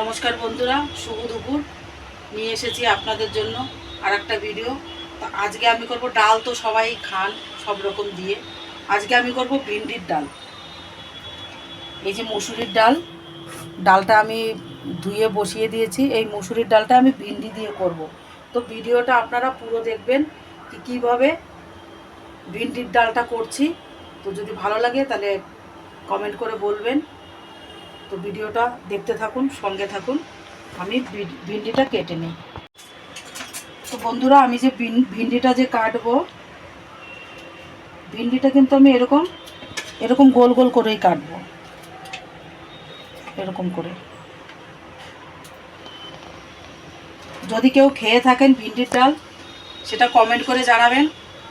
নমস্কার বন্ধুরা, শুভ দুপুর। নিয়ে এসেছি আপনাদের জন্য আর একটা ভিডিও তো আজকে আমি করব ডাল তো সবাই খান, সব রকম দিয়ে। আজকে আমি করব ভিন্ডির ডাল। এই যে মুসুরির ডাল, ডালটা আমি ধুয়ে বসিয়ে দিয়েছি। এই মুসুরির ডালটা আমি ভিন্ডি দিয়ে করব। তো ভিডিওটা আপনারা পুরো দেখবেন কি কীভাবে ভিন্ডির ডালটা করছি। তো যদি ভালো লাগে তাহলে কমেন্ট করে বলবেন। তো ভিডিওটা দেখতে থাকুন, সঙ্গে থাকুন। আমি ভিন্ডিটা কেটে নিই। তো বন্ধুরা, আমি যে ভিন- ভিন্ডিটা যে কাটবো, ভিন্ডিটা কিন্তু আমি এরকম এরকম গোল গোল করেই কাটবো। এরকম করে। যদি কেউ খেয়ে থাকেন ভিন্ডির ডাল, সেটা কমেন্ট করে জানাবেন।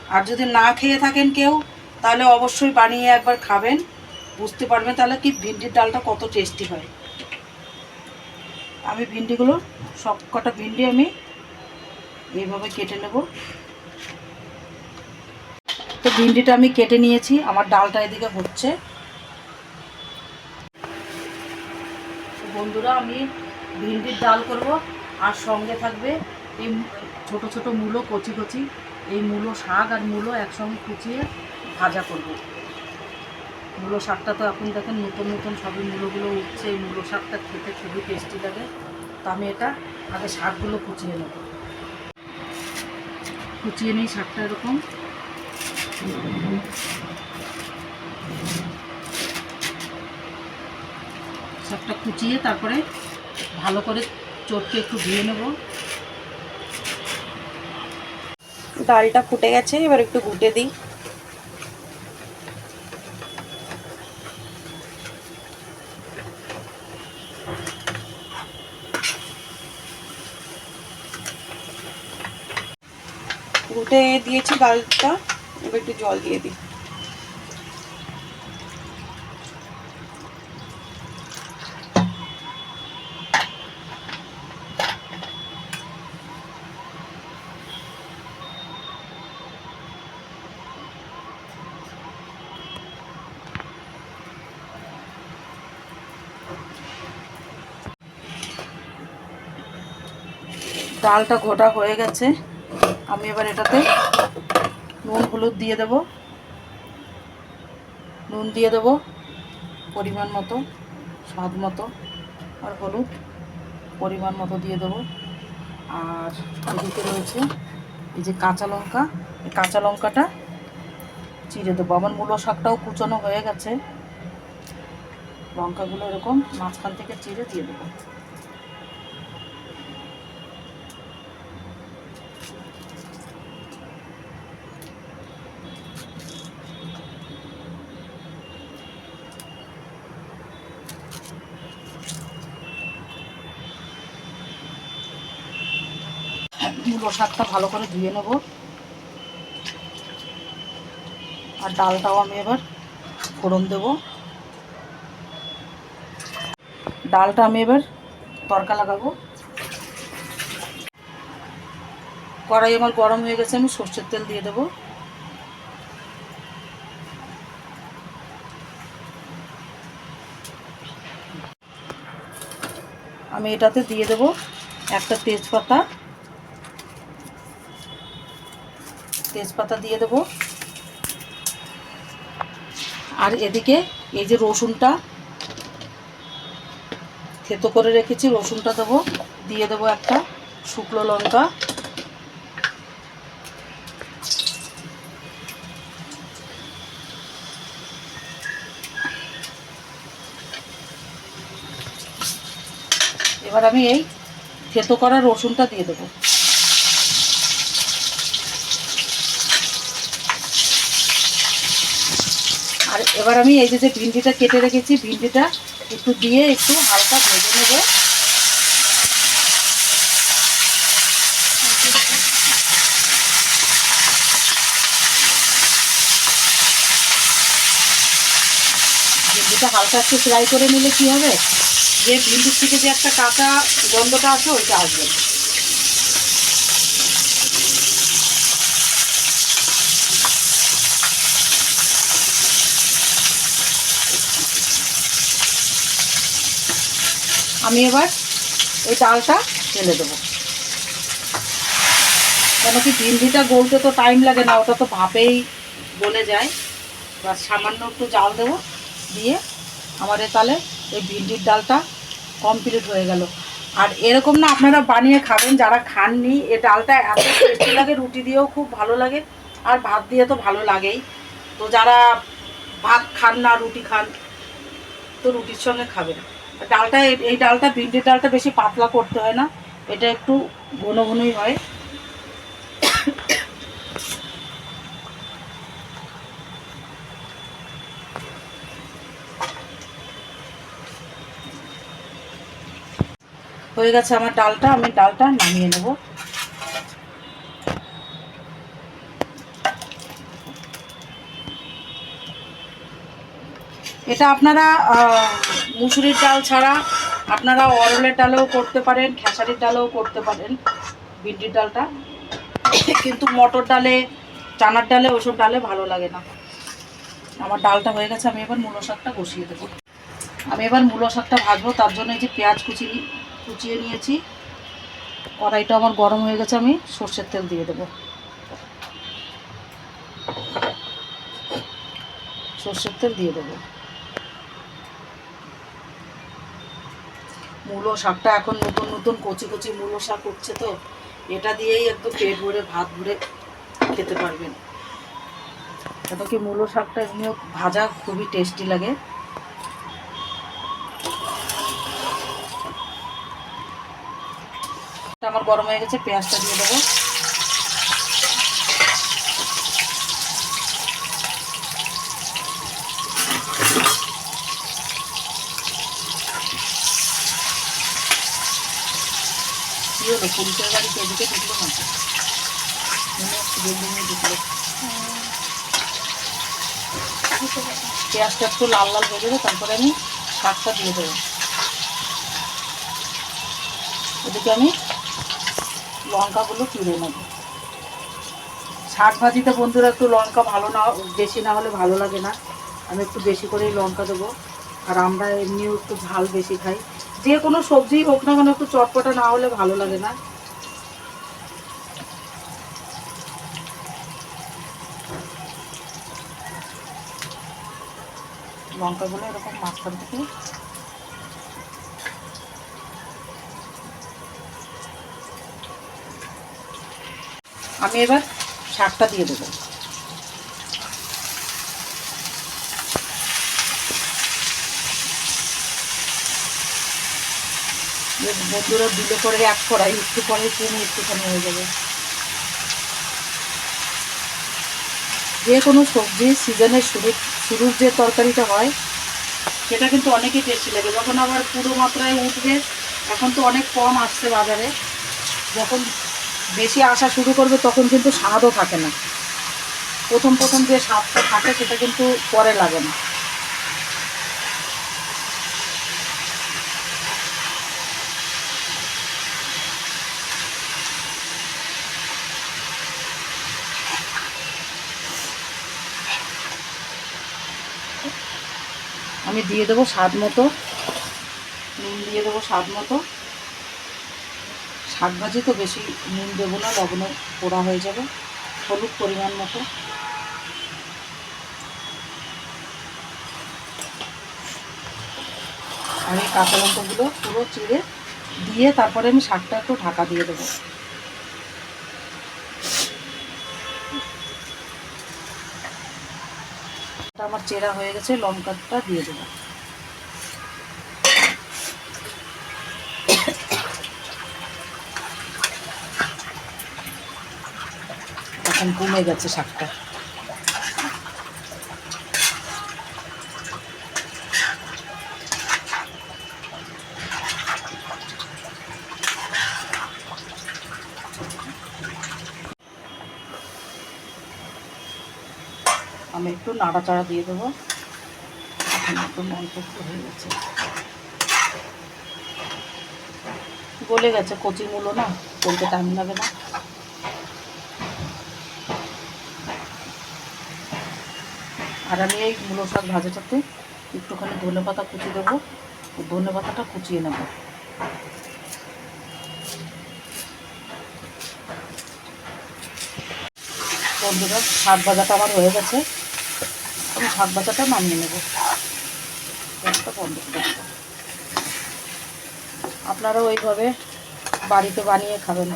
আর যদি না খেয়ে থাকেন কেউ, তাহলে অবশ্যই বানিয়ে একবার খাবেন। বুঝতে পারবেন তাহলে কি ভিন্ডির ডালটা কত টেস্টি হয়? আমি ভিন্ডিগুলো সব কটা ভিন্ডি আমি এইভাবে কেটে নেব। তো ভিন্ডিটা আমি কেটে নিয়েছি, আমার ডালটা এদিকে হচ্ছে। বন্ধুরা, আমি ভিন্ডির ডাল করব, আর সঙ্গে থাকবে এই ছোট ছোট মূলো, কচি কচি। এই মূলো শাক আর মূলো একসঙ্গে কুচিয়ে ভাজা করব। মূলো শাকটা তো এখন দেখেন নতুন নতুন সবই মূলোগুলো উঠছে, এই মূলো শাকটা খেতে খুবই টেস্টি লাগে। তো আমি এটা আগে শাকগুলো কুচিয়ে নেব। কুচিয়ে নিই শাকটা এরকম। শাকটা কুচিয়ে তারপরে ভালো করে চটকে একটু ধুয়ে নেব। ডালটা ফুটে গেছে, এবার একটু ঘুটে দিই। ঘুটে দিয়েছি ডালটা এবার একটু জল দিয়ে দিই। ডালটা ঘোটা হয়ে গেছে। আমি এবার এটাতে নুন, হলুদ দিয়ে দেব। নুন দিয়ে দেব পরিমাণ মতো, স্বাদ মতো, আর হলুদ পরিমাণ মতো দিয়ে দেবো। আর এদিকে রয়েছে এই যে কাঁচা লঙ্কা। এই কাঁচা লঙ্কাটা চিড়ে দেবো। আমার মূলো শাকটাও কুচনো হয়ে গেছে। লঙ্কাগুলো এরকম মাঝখান থেকে চিড়ে দিয়ে দেবো। শাকটা ভালো করে ধুয়ে নেব। আর ডালটাও আমি এবার ফোড়ন দেব। ডালটা আমি এবার তরকা লাগাবো। কড়াই আমার গরম হয়ে গেছে, আমি সর্ষের তেল দিয়ে দেবো। আমি এটাতে দিয়ে দেব একটা তেজপাতা। তেজপাতা দিয়ে দেবো। আর এদিকে এই যে রসুনটা, থেতো করে রেখেছি, রসুনটা দেবো। দিয়ে দেবো একটা শুকনো লঙ্কা। এবার আমি এই থেতো করা রসুনটা দিয়ে দেবো। এবার আমি এই যে ভিন্ডিটা কেটে রেখেছি, ভিন্ডিটা একটু দিয়ে একটু হালকা ভেজে নেব। ভিন্ডিটা হালকা একটু ফ্রাই করে নিলে কি হবে? যে ভিন্ডির থেকে যে একটা কাঁচা গন্ধটা আছে ওইটা আসবে। আমি এবার এই ডালটা ঢেলে দেবো। কেন কি ভিন্ডিটা গলতে তো টাইম লাগে না, ওটা তো ভাপেই গলে যায়। বা সামান্য একটু জাল দেবো, দিয়ে আমাদের তাহলে এই ভিন্ডির ডালটা কমপ্লিট হয়ে গেল। আর এরকম না আপনারা বানিয়ে খাবেন, যারা খাননি এই ডালটা এত টেস্টি লাগে, রুটি দিয়েও খুব ভালো লাগে, আর ভাত দিয়ে তো ভালো লাগেই। তো যারা ভাত খান না, রুটি খান, তো রুটির সঙ্গে খাবেন আর ডালটা, এই- ডালটা ভিন্ডির ডালটা বেশি পাতলা করতে হয় না। এটা একটু ঘন ঘনই হয়। হয়ে গেছে আমার ডালটা, আমি ডালটা নামিয়ে নেব। এটা আপনারা মুসুরির ডাল ছাড়া আপনারা অরলের ডালেও করতে পারেন, খেসারির ডালেও করতে পারেন, ভিন্ডির ডালটা। কিন্তু মটর ডালে, চানার ডালে, ওসব ডালে ভালো লাগে না। আমার ডালটা হয়ে গেছে, আমি এবার মূলো শাকটা বসিয়ে দেবো। আমি এবার মূলো শাকটা ভাজবো, তার জন্য এই যে পেঁয়াজ কুচি, কুচিয়ে নিয়েছি। কড়াইটা আমার গরম হয়ে গেছে, আমি সর্ষের তেল দিয়ে দেবো। সর্ষের তেল দিয়ে দেবো। মূলো শাকটা এখন নতুন নতুন কচি কচি মূলো শাক উঠছে তো, এটা দিয়েই একটু পেট ভরে ভাত ভরে খেতে পারবেন। এত কি মূলো শাকটা এমনিও ভাজা খুবই টেস্টি লাগে। আমার গরম হয়ে গেছে, পেঁয়াজটা দিয়ে দেবো। কি হলো বাড়িতে এদিকে ঢুকলো না মনে হচ্ছে বিল্ডিংয়ে ঢুকলো। পেঁয়াজটা একটু লাল লাল হয়ে যাবে, তারপরে আমি শাকটা দিয়ে দেবো। এদিকে আমি লঙ্কাগুলো চিড়ে নেব। শাক ভাজিতে বন্ধুরা একটু লঙ্কা ভালো না, বেশি না হলে ভালো লাগে না। আমি একটু বেশি করেই লঙ্কা দেবো। আর আমরা এমনিও একটু ঝাল বেশি খাই। যে কোনো সবজি হোক না কেন, একটু চটপটা না হলে ভালো লাগে না। লঙ্কাগুলো এরকম মাঝখান থেকে। আমি এবার শাকটা দিয়ে দেবো। বন্ধুরা দিলে পরে এক কড়াই একটু পরে চিনি, একটুখানি হয়ে যাবে। যে কোনো সবজি সিজনের শুরু শুরুর যে তরকারিটা হয়, সেটা কিন্তু অনেকই টেস্টি লাগে। যখন আবার পুরো মাত্রায় উঠবে, এখন তো অনেক কম আসছে বাজারে। যখন বেশি আসা শুরু করবে, তখন কিন্তু স্বাদও থাকে না। প্রথম প্রথম যে স্বাদটা থাকে, সেটা কিন্তু পরে লাগে না। আমি দিয়ে দেবো স্বাদ মতো। নুন দিয়ে দেবো স্বাদ মতো। শাক ভাজি তো বেশি নুন দেবো না, লবণে পোড়া হয়ে যাবে, হলুদ পরিমাণ মতো। এই কাঁচা লঙ্কাগুলো পুরো চিড়ে দিয়ে তারপরে আমি শাকটা একটু ঢাকা দিয়ে দেবো। আমার চেরা হয়ে গেছে লঙ্কাটা দিয়ে দেবো। এখন কমে গেছে শাকটা। আমি একটু নাড়াচাড়া দিয়ে দেবো। এখন একটু মনপুষ্ট হয়ে গেছে। গলে গেছে কচি মূলো না বলতে টাইম লাগে না। আর আমি এই মূলো শাক ভাজাটাতে একটুখানি ধনে পাতা কুচি দেবো। ধনে পাতাটা কুচিয়ে নেব। বন্ধুরা, শাক ভাজাটা আমার হয়ে গেছে। আমি শাক ভাজাটা নামিয়ে নেব। গ্যাসটা বন্ধ করে। আপনারাও ওইভাবে বাড়িতে বানিয়ে খাবেন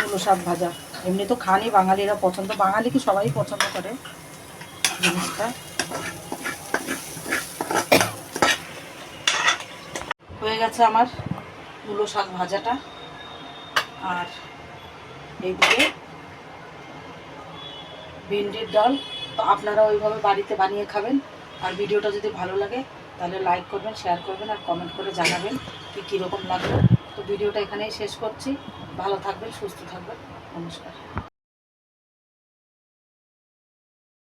মূলো শাক ভাজা। এমনি তো খানই বাঙালিরা পছন্দ। বাঙালি কি সবাই পছন্দ করে জিনিসটা? হয়ে গেছে আমার মূলো শাক ভাজাটা। আর এইদিকে ভিন্ডির ডাল। তো আপনারা ওইভাবে বাড়িতে বানিয়ে খাবেন। আর ভিডিওটা যদি ভালো লাগে, তাহলে লাইক করবেন শেয়ার করবেন আর কমেন্ট করে জানাবেন কি কীরকম লাগবে তো ভিডিওটা এখানেই শেষ করছি। ভালো থাকবেন, সুস্থ থাকবেন। নমস্কার।